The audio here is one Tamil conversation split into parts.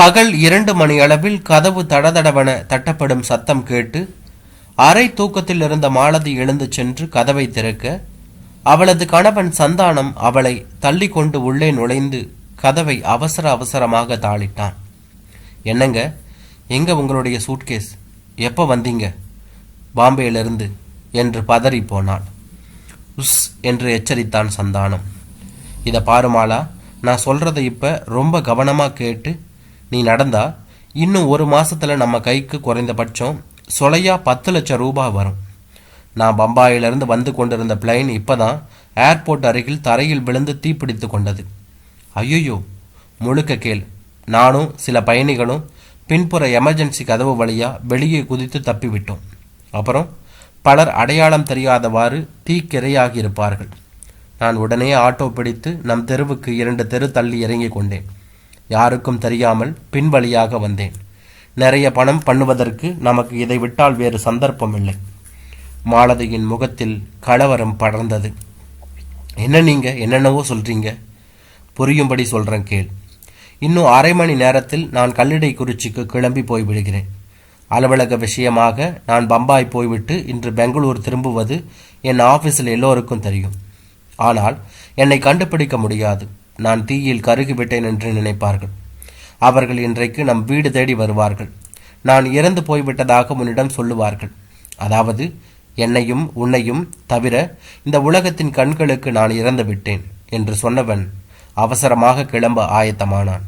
பகல் இரண்டு மணி அளவில் கதவு தடதடவென தட்டப்படும் சத்தம் கேட்டு அரை தூக்கத்தில் இருந்த மாலதி எழுந்து சென்று கதவை திறக்க அவளது கணவன் சந்தானம் அவளை தள்ளி கொண்டு உள்ளே நுழைந்து கதவை அவசர அவசரமாக தாளிட்டான். என்னங்க? எங்க உங்களுடைய சூட்கேஸ்? எப்போ வந்தீங்க? பாம்பேயிலிருந்து என்று பதறி போனாள். உஸ் என்று எச்சரித்தான் சந்தானம். இதை பாருமாளா நான் சொல்றதை இப்ப ரொம்ப கவனமாக கேட்டு நீ நடந்தா இன்னும் ஒரு மாசத்துல நம்ம கைக்கு குறைந்தபட்சம் சொலையா பத்து லட்சம் ரூபாய் வரும். நான் பம்பாயிலிருந்து வந்து கொண்டிருந்த பிளைன் இப்பதான் ஏர்போர்ட் அருகில் தரையில் விழுந்து தீப்பிடித்து கொண்டது. ஐயோ முழுக்க கேள். நானும் சில பயணிகளும் பின்புற எமர்ஜென்சி கதவு வழியா வெளியே குதித்து தப்பிவிட்டோம். அப்புறம் பலர் அடையாளம் தெரியாதவாறு தீக்கிரையாகி இருப்பார்கள் நான் உடனே ஆட்டோ பிடித்து நம் தெருவுக்கு இரண்டு தெரு தள்ளி இறங்கிக் கொண்டேன். யாருக்கும் தெரியாமல் பின்வழியாக வந்தேன். நிறைய பணம் பண்ணுவதற்கு நமக்கு இதை விட்டால் வேறு சந்தர்ப்பம் இல்லை. மாலதியின் முகத்தில் கலவரம் படர்ந்தது. என்ன நீங்க? என்னென்னவோ சொல்றீங்க? புரியும்படி சொல்றேன் கேள். இன்னும் அரை மணி நேரத்தில் நான் கல்லிடை குறிச்சிக்கு கிளம்பி போய் விடுகிறேன் அலுவலக விஷயமாக நான் பம்பாய் போய்விட்டு இன்று பெங்களூர் திரும்புவது என் ஆஃபீஸில் எல்லோருக்கும் தெரியும். ஆனால் என்னை கண்டுபிடிக்க முடியாது. நான் தீயில் கருகிவிட்டேன் என்று நினைப்பார்கள். அவர்கள் இன்றைக்கு நம் வீடு தேடி வருவார்கள். நான் இறந்து போய்விட்டதாக உன்னிடம் சொல்லுவார்கள். அதாவது என்னையும் உன்னையும் தவிர இந்த உலகத்தின் கண்களுக்கு நான் இறந்து விட்டேன் என்று சொன்னவன் அவசரமாக கிளம்ப ஆயத்தமானான்.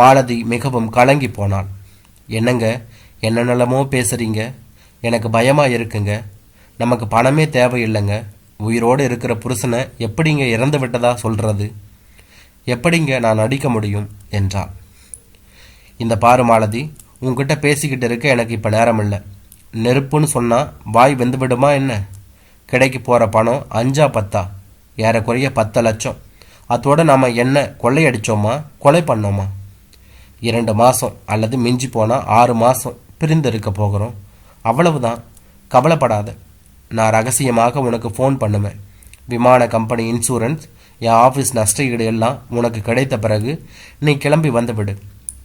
மாலதி மிகவும் கலங்கி போனாள். என்னங்க என்ன நலமோ பேசுறீங்க? எனக்கு பயமா இருக்குங்க. நமக்கு பணமே தேவையில்லைங்க. உயிரோடு இருக்கிற புருஷனை எப்படிங்க இறந்து விட்டதா சொல்றது? எப்படிங்க நான் அடிக்க முடியும்? என்றாள். இந்த பாரு மாலதி உங்ககிட்ட பேசிக்கிட்டு இருக்க எனக்கு இப்போ நேரம் இல்லை நெருப்புன்னு சொன்னால் வாய் வெந்து விடுமா என்ன? கிடைக்கு போகிற பணம் அஞ்சா பத்தா? ஏறக்குறைய பத்து லட்சம். அதோட நாம் என்ன கொள்ளையடித்தோமா கொலை பண்ணோமா? இரண்டு மாதம் அல்லது மிஞ்சி போனால் ஆறு மாதம் பிரிந்து இருக்க போகிறோம். அவ்வளவுதான். கவலைப்படாத. நான் ரகசியமாக உனக்கு ஃபோன் பண்ணுவேன். விமான கம்பெனி இன்சூரன்ஸ் என் ஆஃபீஸ் நஷ்டஈடு எல்லாம் உனக்கு கிடைத்த பிறகு நீ கிளம்பி வந்துவிடு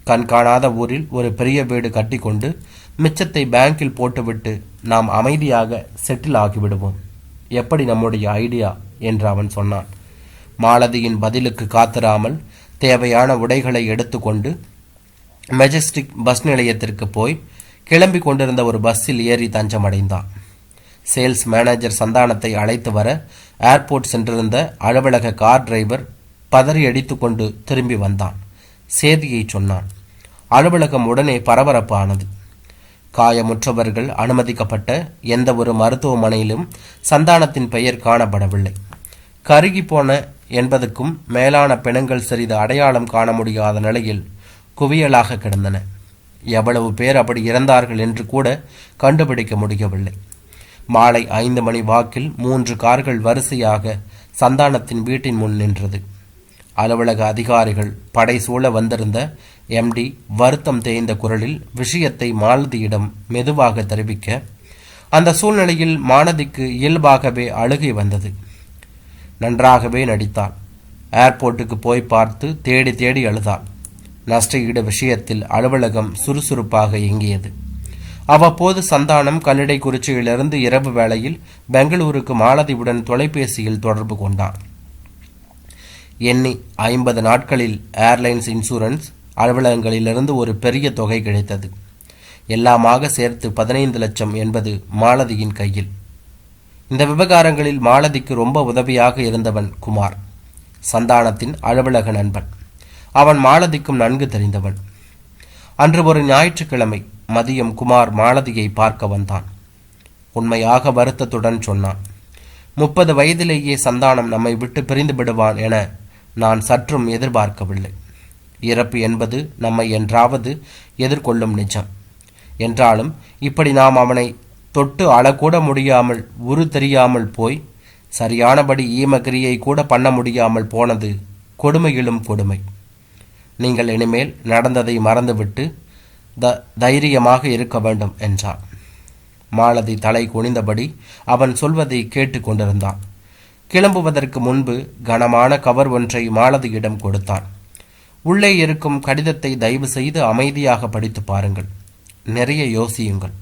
கண் காணாத ஊரில் ஒரு பெரிய வீடு கட்டிக்கொண்டு மிச்சத்தை பேங்கில் போட்டுவிட்டு நாம் அமைதியாக செட்டில் ஆகிவிடுவோம் எப்படி நம்முடைய ஐடியா என்று அவன் சொன்னான். மாலதியின் பதிலுக்கு காத்திராமல் தேவையான உடைகளை எடுத்துக்கொண்டு மெஜஸ்டிக் பஸ் நிலையத்திற்கு போய் கிளம்பி கொண்டிருந்த ஒரு பஸ்ஸில் ஏறி தஞ்சமடைந்தான். சேல்ஸ் மேனேஜர் சந்தானத்தை அழைத்து வர ஏர்போர்ட் சென்றிருந்த அலுவலக கார் டிரைவர் பதறி அடித்துக்கொண்டு திரும்பி வந்தான். சேதியை சொன்னான். அலுவலகம் உடனே பரபரப்பு ஆனது காயமுற்றவர்கள் அனுமதிக்கப்பட்ட எந்த ஒரு மருத்துவமனையிலும் சந்தானத்தின் பெயர் காணப்படவில்லை. கருகி போன என்பதுக்கும் மேலான பிணங்கள் சிறிது அடையாளம் காண முடியாத நிலையில் குவியலாக கிடந்தன. எவ்வளவு பேர் அப்படி இறந்தார்கள் என்று கூட கண்டுபிடிக்க முடியவில்லை. மாலை ஐந்து மணி வாக்கில் மூன்று கார்கள் வரிசையாக சந்தானத்தின் வீட்டின் முன் நின்றது. அலுவலக அதிகாரிகள் படை சூழ வந்திருந்த எம்டி வருத்தம் தேய்ந்த குரலில் விஷயத்தை மாலதியிடம் மெதுவாக தெரிவிக்க அந்த சூழ்நிலையில் மானதிக்கு இயல்பாகவே அழுகை வந்தது. நன்றாகவே நடித்தாள் ஏர்போர்ட்டுக்கு போய் பார்த்து தேடி தேடி அழுதாள் நஷ்டஈடு விஷயத்தில் அலுவலகம் சுறுசுறுப்பாக இயங்கியது. அவ்வப்போது சந்தானம் கல்லிடை குறிச்சியிலிருந்து இரவு வேளையில் பெங்களூருக்கு மாலதியுடன் தொலைபேசியில் தொடர்பு கொண்டான். எண்ணி ஐம்பது நாட்களில் ஏர்லைன்ஸ் இன்சூரன்ஸ் அலுவலகங்களிலிருந்து ஒரு பெரிய தொகை கிடைத்தது. எல்லாமாக சேர்த்து பதினைந்து லட்சம் என்பது மாலதியின் கையில். இந்த விவகாரங்களில் மாலதிக்கு ரொம்ப உதவியாக இருந்தவன் குமார் சந்தானத்தின் அலுவலக நண்பன். அவன் மாலதிக்கும் நன்கு தெரிந்தவன். அன்று ஒரு ஞாயிற்றுக்கிழமை மதியம் குமார் மாலதியை பார்க்க வந்தான். உண்மையாக வருத்தத்துடன் சொன்னான். முப்பது வயதிலேயே சந்தானம் நம்மை விட்டு பிரிந்து விடுவான் என நான் சற்றும் எதிர்பார்க்கவில்லை. இறப்பு என்பது நம்மை என்றாவது எதிர்கொள்ளும் நிஜம். என்றாலும் இப்படி நாம் அவனை தொட்டு அழக்கூட முடியாமல் உரு தெரியாமல் போய் சரியானபடி ஈமகிரியை கூட பண்ண முடியாமல் போனது கொடுமையிலும் கொடுமை. நீங்கள் இனிமேல் நடந்ததை மறந்துவிட்டு த தைரியமாக இருக்க வேண்டும் என்றான். மாலதி தலை குனிந்தபடி அவன் சொல்வதை கேட்டு கொண்டிருந்தான். கிளம்புவதற்கு முன்பு கனமான கவர் ஒன்றை மாலதியிடம் கொடுத்தான். உள்ளே இருக்கும் கடிதத்தை தயவு செய்து அமைதியாக படித்து பாருங்கள். நிறைய யோசியுங்கள்.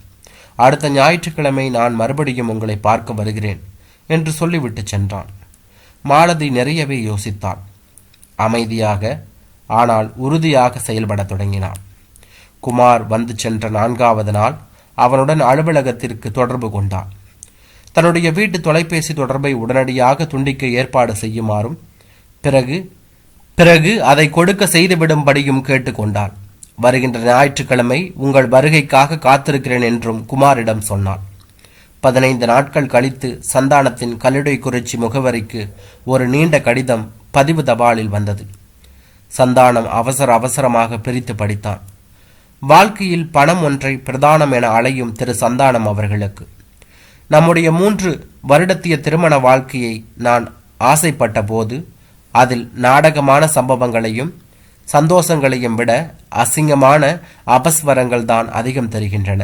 அடுத்த ஞாயிற்றுக்கிழமை நான் மறுபடியும் உங்களை பார்க்க வருகிறேன் என்று சொல்லிவிட்டு சென்றான். மாலதி நிறையவே யோசித்தாள் அமைதியாக ஆனால் உறுதியாக செயல்படத் தொடங்கினான். குமார் வந்து சென்ற நான்காவது நாள் அவனுடன் அலுவலகத்திற்கு தொடர்பு கொண்டான். தன்னுடைய வீட்டு தொலைபேசி தொடர்பை உடனடியாக துண்டிக்க ஏற்பாடு செய்யுமாறும் பிறகு பிறகு அதை கொடுக்க செய்துவிடும்படியும் கேட்டுக்கொண்டாள் வருகின்ற ஞாயிற்றுக்கிழமை உங்கள் வருகைக்காக காத்திருக்கிறேன் என்றும் குமாரிடம் சொன்னாள் பதினைந்து நாட்கள் கழித்து சந்தானத்தின் கல்லுடை குறிச்சி முகவரிக்கு ஒரு நீண்ட கடிதம் பதிவு தபாலில் வந்தது. சந்தானம் அவசர அவசரமாக பிரித்து படித்தான். வாழ்க்கையில் பணம் ஒன்றை பிரதானம் என அழையும் திரு சந்தானம் அவர்களுக்கு. நம்முடைய மூன்று வருடத்திய திருமண வாழ்க்கையை நான் ஆசைப்பட்ட போது அதில் நாடகமான சம்பவங்களையும் சந்தோஷங்களையும் விட அசிங்கமான அபஸ்வரங்கள் தான் அதிகம் தருகின்றன.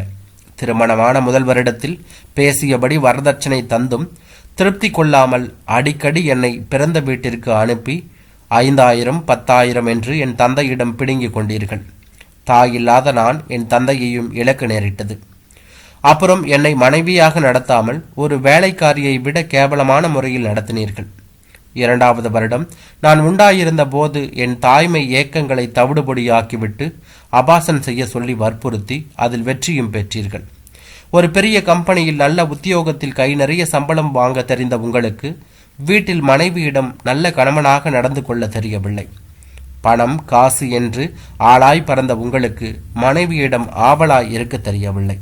திருமணமான முதல் வருடத்தில் பேசியபடி வரதட்சணை தந்தும் திருப்தி கொள்ளாமல் அடிக்கடி என்னை பிறந்த வீட்டிற்கு அனுப்பி ஐந்தாயிரம் பத்தாயிரம் என்று என் தந்தையிடம் பிடுங்கிக் கொண்டீர்கள். தாயில்லாத நான் என் தந்தையையும் இழக்க நேரிட்டது. அப்புறம் என்னை மனைவியாக நடத்தாமல் ஒரு வேலைக்காரியை விட கேவலமான முறையில் நடத்தினீர்கள். இரண்டாவது வருடம் நான் உண்டாயிருந்த போது என் தாய்மை ஏக்கங்களை தவிடுபொடியாக்கிவிட்டு அபாசன் செய்ய சொல்லி வற்புறுத்தி அதில் வெற்றியும் பெற்றீர்கள். ஒரு பெரிய கம்பெனியில் நல்ல உத்தியோகத்தில் கை நிறைய சம்பளம் வாங்க தெரிந்த உங்களுக்கு வீட்டில் மனைவியிடம் நல்ல கணவனாக நடந்து கொள்ள தெரியவில்லை. பணம் காசு என்று ஆளாய் பறந்த உங்களுக்கு மனைவியிடம் ஆவலாய் இருக்க தெரியவில்லை.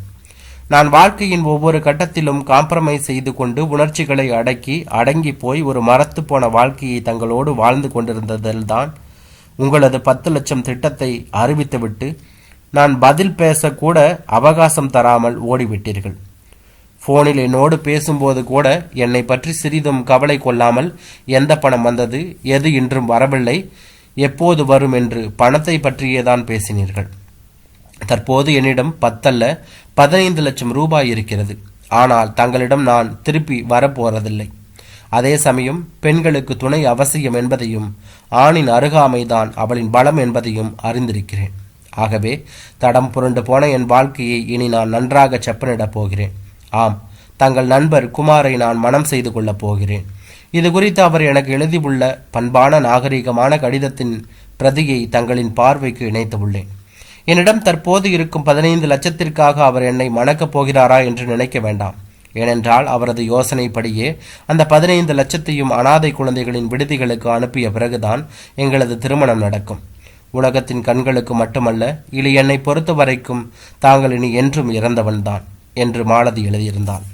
நான் வாழ்க்கையின் ஒவ்வொரு கட்டத்திலும் காம்ப்ரமைஸ் செய்து கொண்டு உணர்ச்சிகளை அடக்கி அடங்கி போய் ஒரு மரத்து போன வாழ்க்கையை தங்களோடு வாழ்ந்து கொண்டிருந்ததில்தான் உங்களது பத்து லட்சம் திட்டத்தை அறிவித்துவிட்டு நான் பதில் பேசக்கூட அவகாசம் தராமல் ஓடிவிட்டீர்கள். போனில் என்னோடு பேசும்போது கூட என்னை பற்றி சிறிதும் கவலை கொள்ளாமல் எந்த பணம் வந்தது எது இன்றும் வரவில்லை எப்போது வரும் என்று பணத்தை பற்றியே தான் பேசினீர்கள். தற்போது என்னிடம் பத்தல்ல பதினைந்து லட்சம் ரூபாய் இருக்கிறது. ஆனால் தங்களிடம் நான் திருப்பி வரப்போறதில்லை. அதே சமயம் பெண்களுக்கு துணை அவசியம் என்பதையும் ஆணின் அருகாமைதான் அவளின் பலம் என்பதையும் அறிந்திருக்கிறேன். ஆகவே தடம் புரண்டு போன என் வாழ்க்கையை இனி நான் நன்றாக செப்பனிடப் போகிறேன். ஆம் தங்கள் நண்பர் குமாரை நான் மனம் செய்து கொள்ளப் போகிறேன். இது குறித்து அவர் எனக்கு எழுதியுள்ள பண்பான நாகரிகமான கடிதத்தின் பிரதியை தங்களின் பார்வைக்கு இணைத்துள்ளேன் என்னிடம் தற்போது இருக்கும் பதினைந்து லட்சத்திற்காக அவர் என்னை மணக்கப் போகிறாரா என்று நினைக்க வேண்டாம். ஏனென்றால் அவரது யோசனைப்படியே அந்த பதினைந்து லட்சத்தையும் அனாதை குழந்தைகளின் விடுதிகளுக்கு அனுப்பிய பிறகுதான் எங்களது திருமணம் நடக்கும். உலகத்தின் கண்களுக்கு மட்டுமல்ல இனி என்னை பொறுத்த வரைக்கும் தாங்கள் இனி என்றும் இறந்தவன்தான் என்று மாலதி எழுதியிருந்தான்